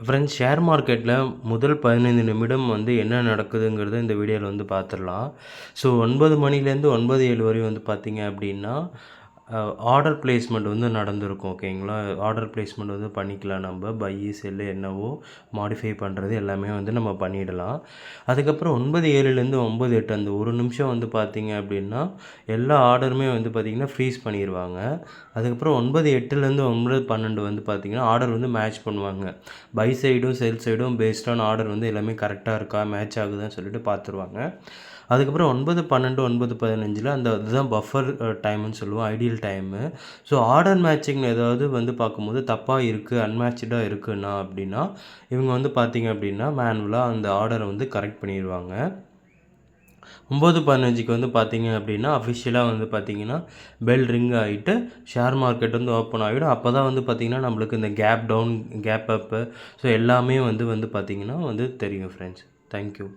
Friends share மார்க்கெட்டில் முதல் பதினைந்து நிமிடம் வந்து என்ன நடக்குதுங்கிறத இந்த வீடியோவில் வந்து பார்த்துடலாம் ஸோ ஒன்பது மணிலேருந்து ஒன்பது ஏழு வரையும் வந்து பார்த்தீங்க அப்படின்னா ஆர்டர் பிளேஸ்மெண்ட் வந்து நடந்திருக்கும் ஓகேங்களா? ஆர்டர் பிளேஸ்மெண்ட் வந்து பண்ணிக்கலாம் நம்ம. பை செல்லு என்னவோ மாடிஃபை பண்ணுறது எல்லாமே வந்து நம்ம பண்ணிடலாம். அதுக்கப்புறம் ஒன்பது ஏழுலேருந்து ஒம்பது எட்டு அந்த ஒரு நிமிஷம் வந்து பார்த்தீங்க அப்படின்னா எல்லா ஆர்டருமே வந்து பார்த்திங்கன்னா ஃப்ரீஸ் பண்ணிடுவாங்க அதுக்கப்புறம் ஒன்பது எட்டுலேருந்து ஒன்பது பன்னெண்டு வந்து பார்த்திங்கன்னா ஆர்டர் வந்து மேட்ச் பண்ணுவாங்க. பை சைடும் செல் சைடும் பேஸ்டான ஆர்டர் வந்து எல்லாமே கரெக்டாக இருக்கா மேட்ச் ஆகுதான்னு சொல்லிட்டு பார்த்துருவாங்க. அதுக்கப்புறம் ஒன்பது பன்னெண்டு ஒன்பது பதினஞ்சில் அந்த இதுதான் பஃபர் டைம்னு சொல்லுவோம். Ideal time so order matching ஏதாவது வந்து பார்க்கும்போது தப்பாக இருக்குது அன்மேட்சாக இருக்குன்னா அப்படின்னா இவங்க வந்து பார்த்திங்க அப்படின்னா மேனுவலாக அந்த ஆர்டரை வந்து கரெக்ட் பண்ணிடுவாங்க ஒம்பது பதினஞ்சுக்கு வந்து பார்த்தீங்க அப்படின்னா அஃபிஷியலாக வந்து பார்த்தீங்கன்னா பெல் ரிங் ஆகிட்டு ஷேர் மார்க்கெட் வந்து ஓப்பன் ஆகிடும் அப்போ தான் வந்து பார்த்திங்கன்னா நம்மளுக்கு இந்த gap down gap up so எல்லாமே வந்து வந்து பார்த்திங்கன்னா வந்து தெரியும் ஃப்ரெண்ட்ஸ் தேங்க்யூ